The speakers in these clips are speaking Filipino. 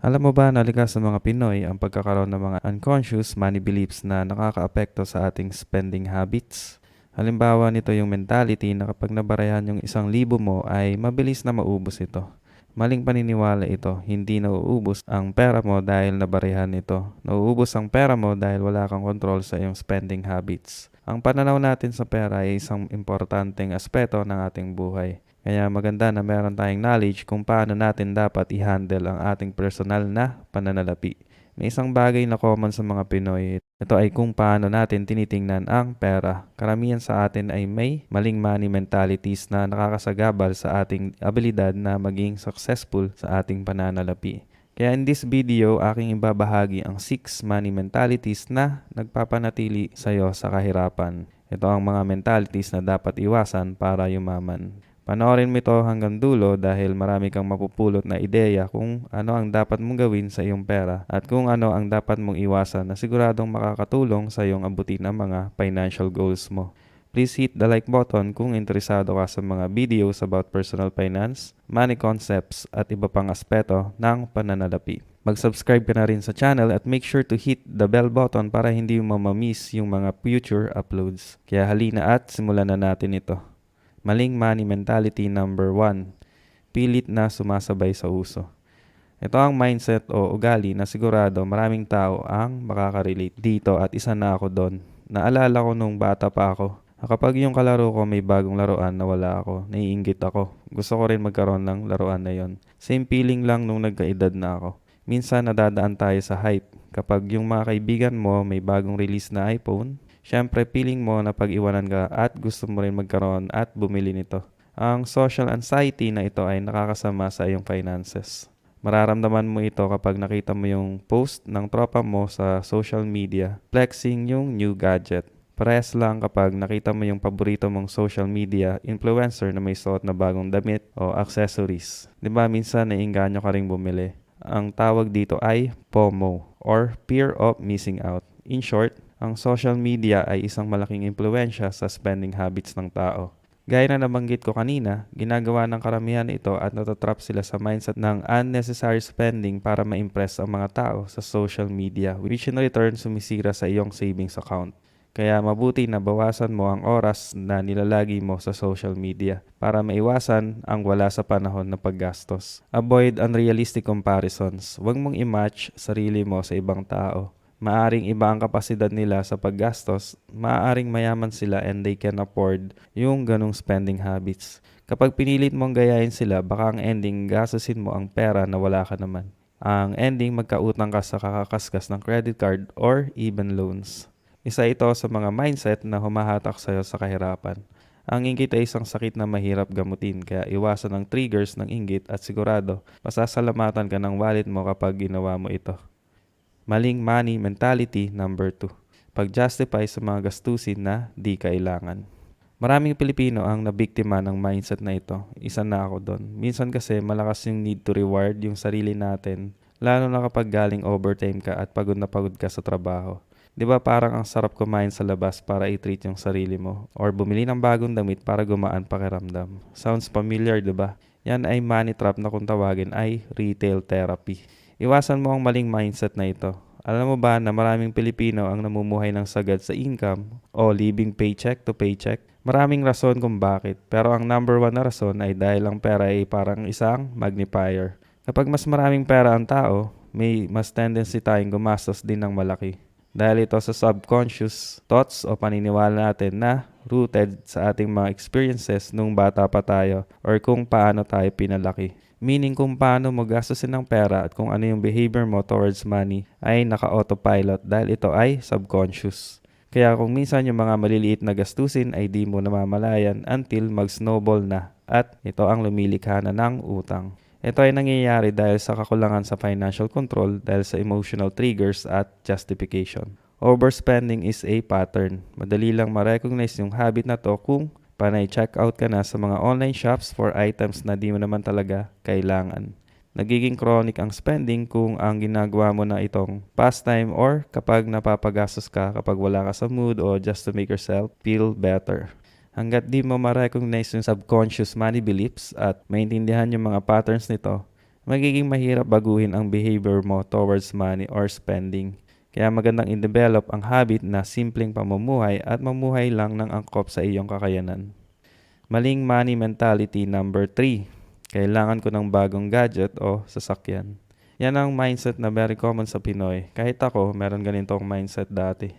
Alam mo ba na likas sa mga Pinoy ang pagkakaroon ng mga unconscious money beliefs na nakakaapekto sa ating spending habits? Halimbawa nito yung mentality na kapag nabarayan yung isang libo mo ay mabilis na maubos ito. Maling paniniwala ito, hindi nauubos ang pera mo dahil nabarihan ito. Nauubos ang pera mo dahil wala kang control sa iyong spending habits. Ang pananaw natin sa pera ay isang importanteng aspeto ng ating buhay. Kaya maganda na meron tayong knowledge kung paano natin dapat i-handle ang ating personal na pananalapi. May isang bagay na common sa mga Pinoy. Ito ay kung paano natin tinitingnan ang pera. Karamihan sa atin ay may maling money mentalities na nakakasagabal sa ating abilidad na maging successful sa ating pananalapi. Kaya in this video, aking ibabahagi ang 6 money mentalities na nagpapanatili sa iyo sa kahirapan. Ito ang mga mentalities na dapat iwasan para yumaman. Panoorin mo ito hanggang dulo dahil marami kang mapupulot na ideya kung ano ang dapat mong gawin sa iyong pera at kung ano ang dapat mong iwasan na siguradong makakatulong sa iyong abutin ang mga financial goals mo. Please hit the like button kung interesado ka sa mga videos about personal finance, money concepts at iba pang aspeto ng pananalapi. Mag-subscribe ka na rin sa channel at make sure to hit the bell button para hindi mo mamamiss yung mga future uploads. Kaya halina at simulan na natin ito. Maling money mentality number 1. Pilit na sumasabay sa uso. Ito ang mindset o ugali na sigurado maraming tao ang makaka-relate dito at isa na ako doon. Naalala ko nung bata pa ako. Kapag yung kalaro ko may bagong laruan na wala ako, naiinggit ako. Gusto ko rin magkaroon ng laruan na yon. Same feeling lang nung nagkaedad na ako. Minsan nadadaan tayo sa hype. Kapag yung mga kaibigan mo may bagong release na iPhone, syempre feeling mo na pag-iwanan ka at gusto mo rin magkaroon at bumili nito. Ang social anxiety na ito ay nakakasama sa iyong finances. Mararamdaman mo ito kapag nakita mo yung post ng tropa mo sa social media flexing yung new gadget. Parehas lang kapag nakita mo yung paborito mong social media influencer na may suot na bagong damit o accessories. 'Di ba minsan naiinganyo ka ring bumili. Ang tawag dito ay FOMO or Fear of Missing Out. In short, ang social media ay isang malaking impluensya sa spending habits ng tao. Gaya na nabanggit ko kanina, ginagawa ng karamihan ito at natatrap sila sa mindset ng unnecessary spending para ma-impress ang mga tao sa social media which in return sumisira sa iyong savings account. Kaya mabuti na bawasan mo ang oras na nilalagi mo sa social media para maiwasan ang wala sa panahon na paggastos. Avoid unrealistic comparisons. Huwag mong i-match sarili mo sa ibang tao maaring iba ang kapasidad nila sa paggastos, maaring mayaman sila and they can afford yung ganong spending habits. Kapag pinilit mong gayahin sila, baka ang ending gastusin mo ang pera na wala ka naman. Ang ending magkautang ka sa kakakaskas ng credit card or even loans. Isa ito sa mga mindset na humahatak sa iyo sa kahirapan. Ang inggit ay isang sakit na mahirap gamutin kaya iwasan ang triggers ng inggit at sigurado pasasalamatan ka ng wallet mo kapag ginawa mo ito. Maling money mentality number 2. Pag-justify sa mga gastusin na di kailangan. Maraming Pilipino ang nabiktima ng mindset na ito. Isa na ako doon. Minsan kasi malakas yung need to reward yung sarili natin. Lalo na kapag galing overtime ka at pagod na pagod ka sa trabaho. 'Di ba parang ang sarap kumain sa labas para i-treat yung sarili mo or bumili ng bagong damit para gumaan pakiramdam. Sounds familiar 'di ba? Yan ay money trap na kung tawagin ay retail therapy. Iwasan mo ang maling mindset na ito. Alam mo ba na maraming Pilipino ang namumuhay ng sagad sa income o living paycheck to paycheck? Maraming rason kung bakit, pero ang number one na rason ay dahil ang pera ay parang isang magnifier. Kapag mas maraming pera ang tao, may mas tendency tayong gumastos din ng malaki. Dahil ito sa subconscious thoughts o paniniwala natin na rooted sa ating mga experiences nung bata pa tayo or kung paano tayo pinalaki. Meaning kung paano mo gastusin ng pera at kung ano yung behavior mo towards money ay naka-autopilot dahil ito ay subconscious. Kaya kung minsan yung mga maliliit na gastusin ay di mo namamalayan until mag-snowball na at ito ang lumilikha na ng utang. Ito ay nangyayari dahil sa kakulangan sa financial control dahil sa emotional triggers at justification. Overspending is a pattern. Madali lang ma-recognize yung habit na to kung panay check out ka na sa mga online shops for items na di mo naman talaga kailangan. Nagiging chronic ang spending kung ang ginagawa mo na itong pastime or kapag napapagastos ka kapag wala ka sa mood o just to make yourself feel better. Hanggat di mo ma-recognize yung subconscious money beliefs at maintindihan yung mga patterns nito, magiging mahirap baguhin ang behavior mo towards money or spending. Kaya magandang i-develop ang habit na simpleng pamumuhay at mamuhay lang ng angkop sa iyong kakayanan. Maling money mentality number 3. Kailangan ko ng bagong gadget o sasakyan. Yan ang mindset na very common sa Pinoy. Kahit ako, meron ganitong mindset dati.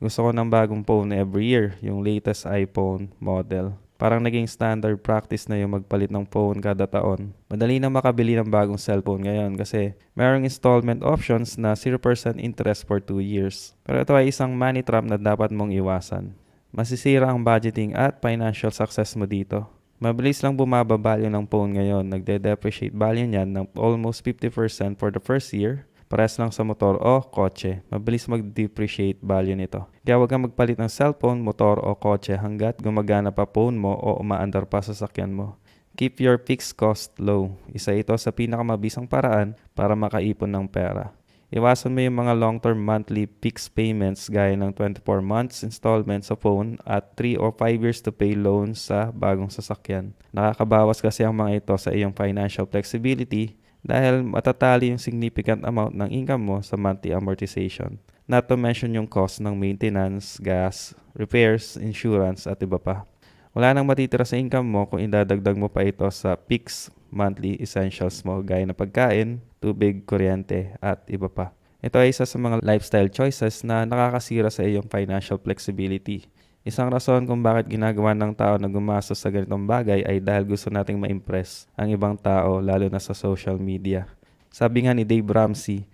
Gusto ko ng bagong phone every year, yung latest iPhone model. Parang naging standard practice na yung magpalit ng phone kada taon. Madali na makabili ng bagong cellphone ngayon kasi mayroong installment options na 0% interest for 2 years. Pero ito ay isang money trap na dapat mong iwasan. Masisira ang budgeting at financial success mo dito. Mabilis lang bumaba value ng phone ngayon. Nagde-depreciate value niyan ng almost 50% for the first year. Pares lang sa motor o kotse. Mabilis mag-depreciate value nito. Kaya huwag kang magpalit ng cellphone, motor o kotse hanggat gumagana pa phone mo o umaandar pa sa sakyan mo. Keep your fixed cost low. Isa ito sa pinakamabisang paraan para makaipon ng pera. Iwasan mo yung mga long-term monthly fixed payments gaya ng 24 months installment sa phone at 3 or 5 years to pay loans sa bagong sasakyan. Nakakabawas kasi ang mga ito sa iyong financial flexibility dahil matatali yung significant amount ng income mo sa monthly amortization. Not to mention yung cost ng maintenance, gas, repairs, insurance at iba pa. Wala nang matitira sa income mo kung idadagdag mo pa ito sa fixed monthly essentials mo gaya ng pagkain, tubig, kuryente at iba pa. Ito ay isa sa mga lifestyle choices na nakakasira sa iyong financial flexibility. Isang rason kung bakit ginagawa ng tao na gumastos sa ganitong bagay ay dahil gusto nating ma-impress ang ibang tao lalo na sa social media. Sabi nga ni Dave Ramsey,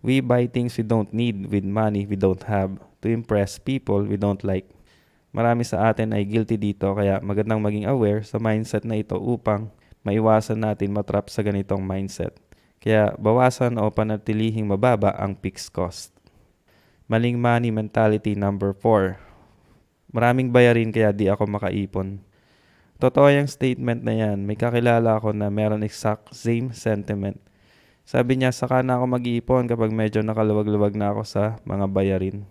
We buy things we don't need with money we don't have to impress people we don't like. Marami sa atin ay guilty dito kaya magandang maging aware sa mindset na ito upang maiwasan natin matrap sa ganitong mindset. Kaya bawasan o panatilihing mababa ang fixed cost. Maling money mentality number 4. Maraming bayarin kaya di ako makaipon. Totoo yung statement na yan. May kakilala ako na meron exact same sentiment. Sabi niya, saka na ako mag-iipon kapag medyo nakaluwag-luwag na ako sa mga bayarin.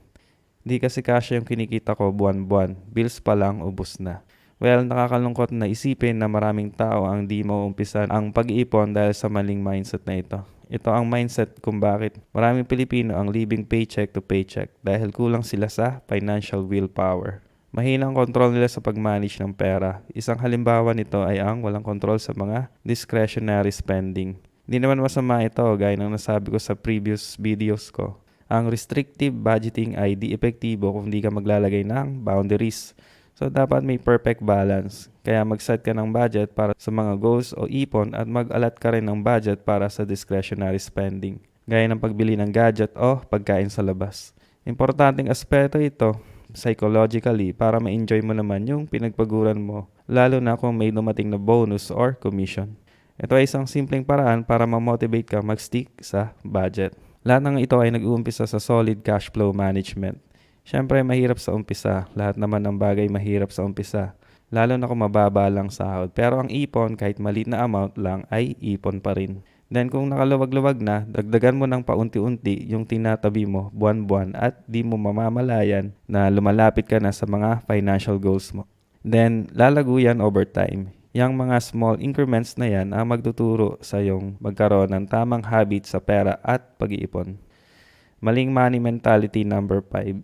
Di kasi kasya yung kinikita ko buwan-buwan. Bills pa lang, ubus na. Well, nakakalungkot na isipin na maraming tao ang di mo umpisan ang pag-iipon dahil sa maling mindset na ito. Ito ang mindset kung bakit maraming Pilipino ang living paycheck to paycheck dahil kulang sila sa financial willpower. Mahina ang control nila sa pag-manage ng pera. Isang halimbawa nito ay ang walang control sa mga discretionary spending. Hindi naman masama ito gaya ng nasabi ko sa previous videos ko. Ang restrictive budgeting ay di epektibo kung di ka maglalagay ng boundaries. So dapat may perfect balance. Kaya mag-set ka ng budget para sa mga goals o ipon at mag-alat ka rin ng budget para sa discretionary spending. Gaya ng pagbili ng gadget o pagkain sa labas. Importanteng aspeto ito psychologically para ma-enjoy mo naman yung pinagpaguran mo lalo na kung may dumating na bonus or commission. Ito ay isang simpleng paraan para ma-motivate ka mag-stick sa budget. Lahat ng ito ay nag-uumpisa sa solid cash flow management. Siyempre, mahirap sa umpisa. Lahat naman ng bagay mahirap sa umpisa. Lalo na kung mababa lang sahod. Pero ang ipon, kahit maliit na amount lang, ay ipon pa rin. Then kung nakaluwag-luwag na, dagdagan mo ng paunti-unti yung tinatabi mo buwan-buwan at di mo mamamalayan na lumalapit ka na sa mga financial goals mo. Then, lalago yan over time. Yang mga small increments na yan ang magtuturo sa yung magkaroon ng tamang habit sa pera at pag-iipon. Maling money mentality number 5.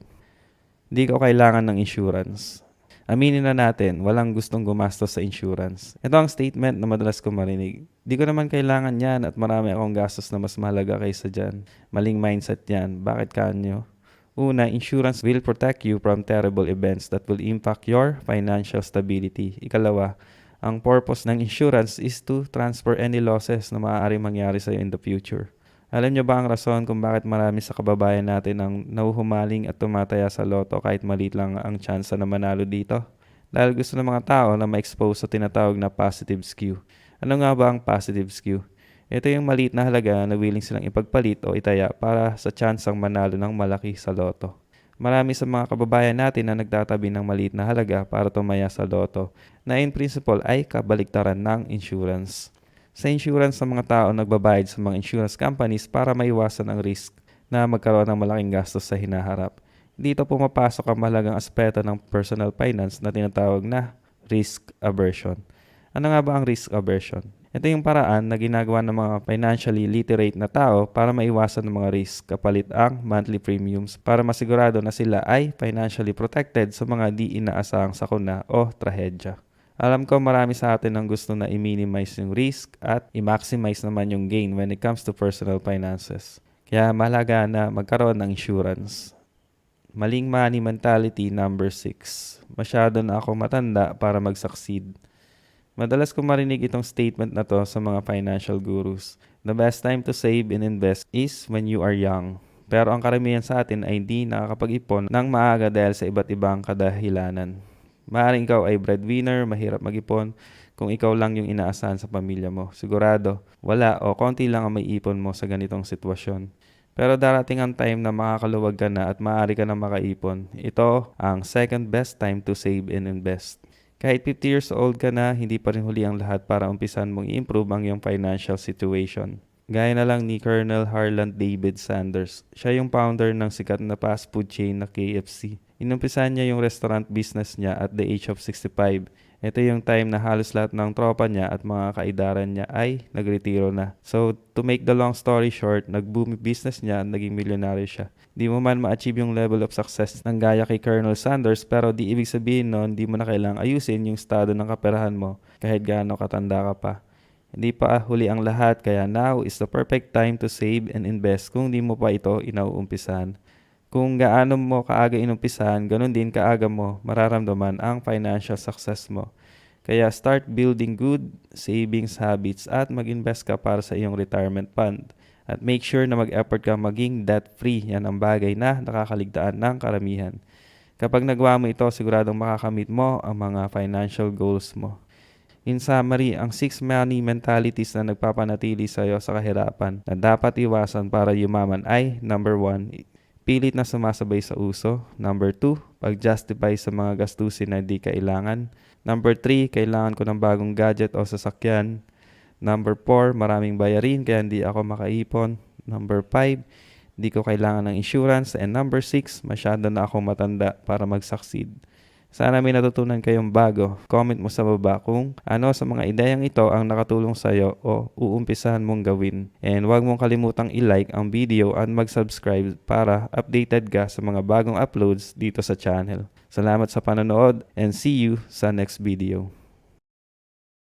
Di ko kailangan ng insurance. Aminin na natin, walang gustong gumastos sa insurance. Ito ang statement na madalas ko marinig. Di ko naman kailangan yan at marami akong gastos na mas mahalaga kaysa dyan. Maling mindset yan. Bakit kanyo? Una, insurance will protect you from terrible events that will impact your financial stability. Ikalawa, ang purpose ng insurance is to transfer any losses na maaaring mangyari sa in the future. Alam niyo ba ang rason kung bakit marami sa kababayan natin ang nauhumaling at tumataya sa loto kahit maliit lang ang tsansa na manalo dito? Dahil gusto ng mga tao na ma-expose sa tinatawag na positive skew. Ano nga ba ang positive skew? Ito yung maliit na halaga na willing silang ipagpalit o itaya para sa tsansang manalo ng malaki sa loto. Marami sa mga kababayan natin na nagtatabi ng maliit na halaga para tumaya sa loto na in principle ay kabaliktaran ng insurance. Sa insurance sa mga tao nagbabayad sa mga insurance companies para maiwasan ang risk na magkaroon ng malaking gastos sa hinaharap. Dito pumapasok ang mahalagang aspeto ng personal finance na tinatawag na risk aversion. Ano nga ba ang risk aversion? Ito yung paraan na ginagawa ng mga financially literate na tao para maiwasan ng mga risk kapalit ang monthly premiums para masigurado na sila ay financially protected sa mga di inaasahang sakuna o trahedya. Alam ko marami sa atin ang gusto na i-minimize yung risk at i-maximize naman yung gain when it comes to personal finances. Kaya mahalaga na magkaroon ng insurance. Maling money mentality number 6. Masyado na ako matanda para mag-succeed. Madalas ko marinig itong statement na to sa mga financial gurus. The best time to save and invest is when you are young. Pero ang karamihan sa atin ay hindi nakakapag-ipon ng maaga dahil sa iba't ibang kadahilanan. Maaring ikaw ay breadwinner, mahirap mag-ipon, kung ikaw lang yung inaasahan sa pamilya mo. Sigurado, wala o konti lang ang may ipon mo sa ganitong sitwasyon. Pero darating ang time na makakaluwag ka na at maaari ka na makaipon. Ito ang second best time to save and invest. Kahit 50 years old ka na, hindi pa rin huli ang lahat para umpisan mong i-improve ang iyong financial situation. Gaya na lang ni Colonel Harland David Sanders. Siya yung founder ng sikat na fast food chain na KFC. Inumpisan niya yung restaurant business niya at the age of 65. Ito yung time na halos lahat ng tropa niya at mga kaidaran niya ay nagretiro na. So, to make the long story short, nag-boom business niya at naging milyonaryo siya. Di mo man ma-achieve yung level of success ng gaya kay Colonel Sanders pero di ibig sabihin nun, di mo na kailangang ayusin yung estado ng kaperahan mo kahit gaano katanda ka pa. Hindi pa huli ang lahat kaya now is the perfect time to save and invest kung di mo pa ito inauumpisan. Kung gaano mo kaaga inumpisahan, ganun din kaaga mo mararamdaman ang financial success mo. Kaya start building good savings habits at mag-invest ka para sa iyong retirement fund. At make sure na mag-effort ka maging debt-free. Yan ang bagay na nakakaligtaan ng karamihan. Kapag nagawa mo ito, siguradong makakamit mo ang mga financial goals mo. In summary, ang six money mentalities na nagpapanatili sa iyo sa kahirapan na dapat iwasan para yumaman ay number one, pilit na sumasabay sa uso. Number 2, pag-justify sa mga gastusin na hindi kailangan. Number 3, kailangan ko ng bagong gadget o sasakyan. Number 4, maraming bayarin kaya hindi ako makaipon. Number 5, hindi ko kailangan ng insurance. And number 6, masyado na ako matanda para mag-succeed. Sana may natutunan kayong bago. Comment mo sa baba kung ano sa mga ideyang ito ang nakatulong sa iyo o uumpisahan mong gawin. And huwag mong kalimutang i-like ang video at mag-subscribe para updated ka sa mga bagong uploads dito sa channel. Salamat sa panonood and see you sa next video.